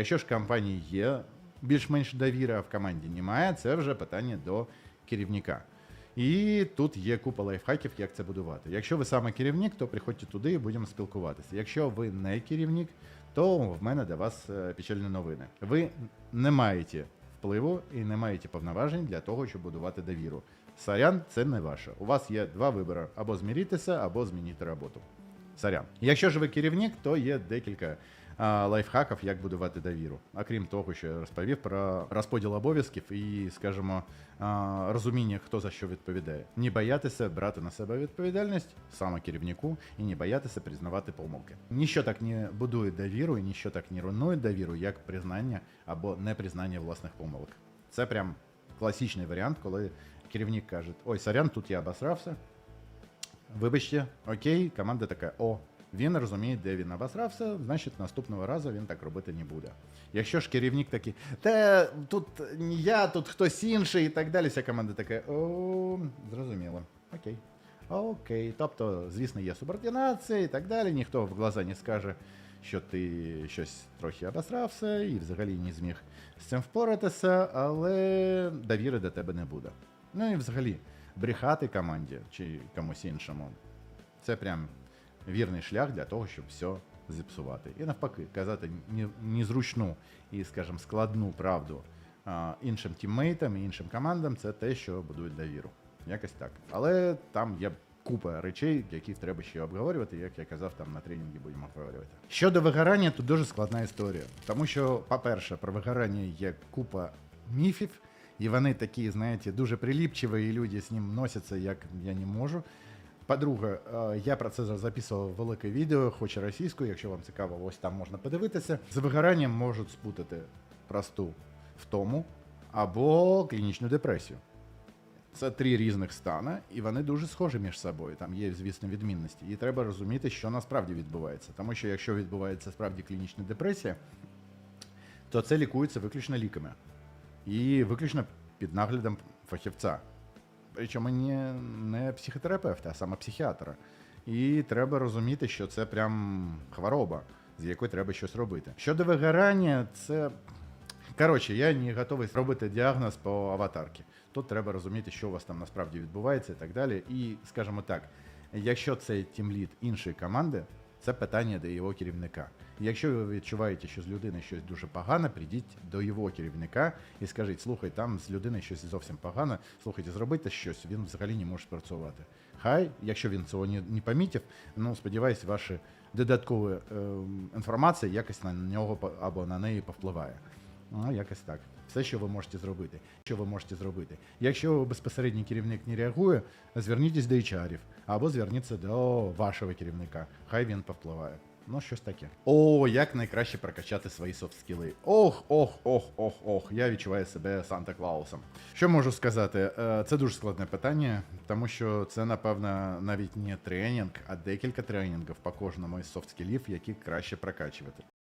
Якщо ж компанії є більш-менш довіра, а в команді немає, це вже питання до керівника. І тут є купа лайфхаків, як це будувати. Якщо ви саме керівник, то приходьте туди і будемо спілкуватися. Якщо ви не керівник, то в мене для вас е, печальні новини. Ви не маєте впливу і не маєте повноважень для того, щоб будувати довіру. Сорян, це не ваше. У вас є два вибори: або зміритися, або змінити роботу. Сорян. Якщо ж ви керівник, то є декілька лайфхаків, як будувати довіру. Окрім того, що я розповів про розподіл обов'язків і, скажімо, розуміння, хто за що відповідає. Не боятися брати на себе відповідальність саме керівнику і не боятися признавати помилки. Ніщо так не будує довіру і ніщо так не руйнує довіру, як признання або непризнання власних помилок. Це прям класичний варіант, коли керівник каже: Ой, сорян, тут я обосрався. Вибачте, окей, команда така: о, він розуміє, де він обосрався, значить наступного разу він так робити не буде. Якщо ж керівник такий, та тут не я, тут хтось інший і так далі, вся команда така, о, зрозуміло, окей. Окей, тобто, звісно, є субординація і так далі. Ніхто в глаза не скаже, що ти щось трохи обосрався і взагалі не зміг з цим впоратися, але довіри до тебе не буде. Ну і взагалі, брехати команді чи комусь іншому це прям вірний шлях для того, щоб все зіпсувати. І навпаки, казати незручну і, скажімо, складну правду іншим тіммейтам і іншим командам це те, що будує довіру. Якось так. Але там є купа речей, які треба ще обговорювати, як я казав, там на тренінгі будемо обговорювати. Щодо вигорання, тут дуже складна історія. Тому що, по-перше, про вигорання є купа міфів, і вони такі, знаєте, дуже приліпчиві, і люди з ним носяться, як я не можу. По-друге, е, я про це записував велике відео, хоч і російською, якщо вам цікаво, ось там можна подивитися. З вигоранням можуть спутати просту втому або клінічну депресію. Це три різних стани, і вони дуже схожі між собою. Там є, звісно, відмінності. І треба розуміти, що насправді відбувається. Тому що якщо відбувається справді клінічна депресія, то це лікується виключно ліками. І виключно під наглядом фахівця. Причому не, не психотерапевта, а саме психіатра. І треба розуміти, що це прям хвороба, з якою треба щось робити. Щодо вигорання, це. Коротше, я не готовий робити діагноз по аватарці. Тут треба розуміти, що у вас там насправді відбувається і так далі. І, скажімо так, якщо це тімлід іншої команди, це питання до його керівника. Якщо ви відчуваєте, що з людини щось дуже погане, прийдіть до його керівника і скажіть: слухай, там з людини щось зовсім погане, слухайте, зробите щось, він взагалі не може спрацювати. Хай, якщо він цього не, не помітив, ну сподіваюсь, ваша додаткова е, інформація якось на нього або на неї повпливає. Ну, якось так. Все, що ви можете зробити. Що ви можете зробити? Якщо безпосередній керівник не реагує, звернітесь до HR або зверніться до вашого керівника. Хай він повпливає. Ну, щось таке. О, як найкраще прокачати свої софт-скіли. Ох, ох, ох, ох, ох. Я відчуваю себе Санта Клаусом. Що можу сказати? Е, Це дуже складне питання, тому що це, напевно, навіть не тренінг, а декілька тренінгів по кожному із софт-скілів, які краще прокачувати.